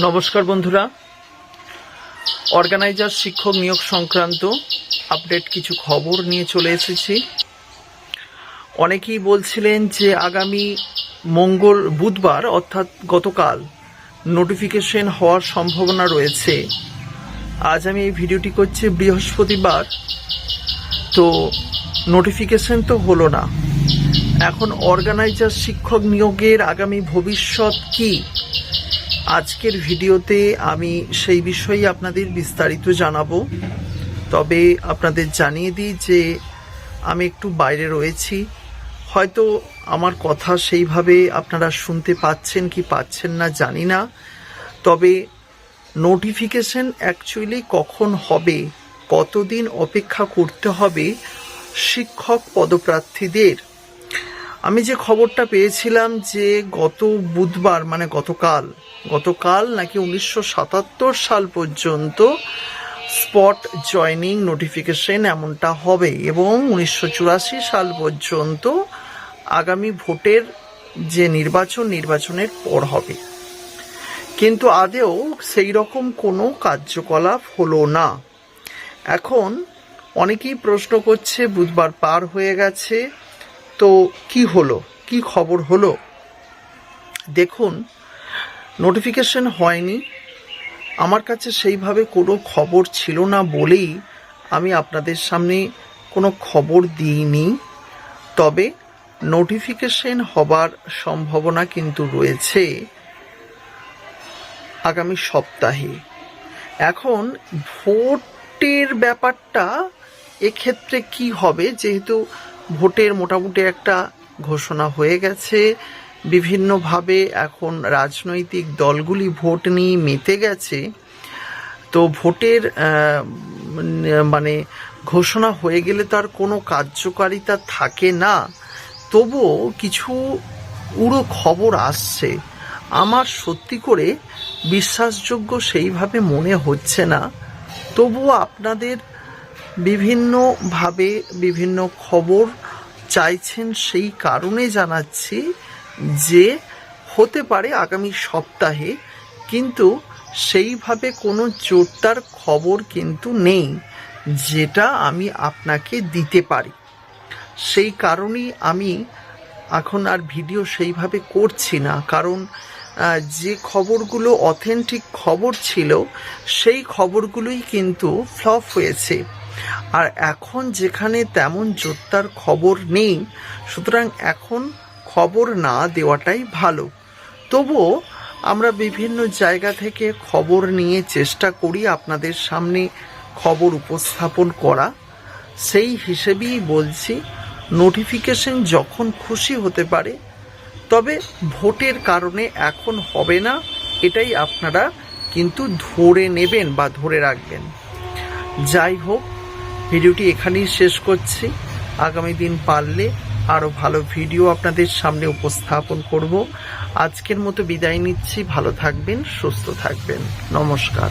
নমস্কার বন্ধুরা। অর্গানাইজার শিক্ষক নিয়োগ সংক্রান্ত আপডেট কিছু খবর নিয়ে চলে এসেছি। অনেকেই বলছিলেন যে আগামী মঙ্গল বুধবার, অর্থাৎ গতকাল, নোটিফিকেশন হওয়ার সম্ভাবনা রয়েছে। আজ আমি এই ভিডিওটি করছি বৃহস্পতিবার। তো, নোটিফিকেশন তো হলো না। এখন অর্গানাইজার শিক্ষক নিয়োগের আগামী ভবিষ্যৎ কি? আজকের ভিডিওতে আমি সেই বিষয়ে আপনাদের বিস্তারিত জানাব। তবে আপনাদের জানিয়ে দিই যে আমি একটু বাইরে রয়েছি। হয়তো আমার কথা সেইভাবে আপনারা শুনতে পাচ্ছেন কি পাচ্ছেন না জানি না। তবে নোটিফিকেশন অ্যাকচুয়ালি কখন হবে, কতদিন অপেক্ষা করতে হবে শিক্ষক পদপ্রার্থীদের আমি যে খবরটা পেয়েছিলাম যে গত বুধবার মানে গতকাল গতকাল নাকি উনিশশো সাতাত্তর সাল পর্যন্ত স্পট জয়নিং নোটিফিকেশন এমনটা হবে এবং উনিশশো চুরাশি সাল পর্যন্ত আগামী ভোটের যে নির্বাচন, নির্বাচনের পর হবে। কিন্তু আদেও সেই রকম কোনো কার্যকলাপ হলো না। এখন অনেকেই প্রশ্ন করছে, বুধবার পার হয়ে গেছে তো কি হলো? কি খবর হলো? দেখুন নোটিফিকেশন হয়নি। আমার কাছে সেইভাবে কোনো খবর ছিল না বলেই আমি আপনাদের সামনে কোনো খবর দিইনি। তবে নোটিফিকেশন হবার সম্ভাবনা কিন্তু রয়েছে আগামী সপ্তাহে। এখন ভোটের ব্যাপারটা এক্ষেত্রে কি হবে? যেহেতু ভোটের মোটামুটি একটা ঘোষণা হয়ে গেছে। বিভিন্নভাবে এখন রাজনৈতিক দলগুলি ভোট নিয়ে মেতে গেছে। তো ভোটের মানে ঘোষণা হয়ে গেলে তার কোনো কার্যকারিতা থাকে না। তবুও কিছু উড়ো খবর আসছে। আমার সত্যি করে বিশ্বাসযোগ্য সেইভাবে মনে হচ্ছে না। তবুও আপনাদের বিভিন্নভাবে বিভিন্ন খবর চাইছেন, সেই কারণে জানাচ্ছি যে হতে পারে আগামী সপ্তাহে, কিন্তু সেইভাবে কোনো জোরদার খবর কিন্তু নেই যেটা আমি আপনাকে দিতে পারি। সেই কারণেই আমি এখন আর ভিডিও সেইভাবে করছি না, কারণ যে খবরগুলো অথেন্টিক খবর ছিল, সেই খবরগুলোই কিন্তু ফ্লপ হয়েছে। আর এখন যেখানে তেমন জোরদার খবর নেই, সুতরাং এখন খবর না দেওয়াটাই ভালো। তবুও আমরা বিভিন্ন জায়গা থেকে খবর নিয়ে চেষ্টা করি আপনাদের সামনে খবর উপস্থাপন করা। সেই হিসেবেই বলছি নোটিফিকেশন যখন খুশি হতে পারে, তবে ভোটের কারণে এখন হবে না, এটাই আপনারা কিন্তু ধরে নেবেন বা ধরে রাখবেন। যাই হোক ভিডিওটি এখানেই শেষ করছি। আগামী দিন পারলে আরও ভালো ভিডিও আপনাদের সামনে উপস্থাপন করব। আজকের মতো বিদায় নিচ্ছি। ভালো থাকবেন, সুস্থ থাকবেন। নমস্কার।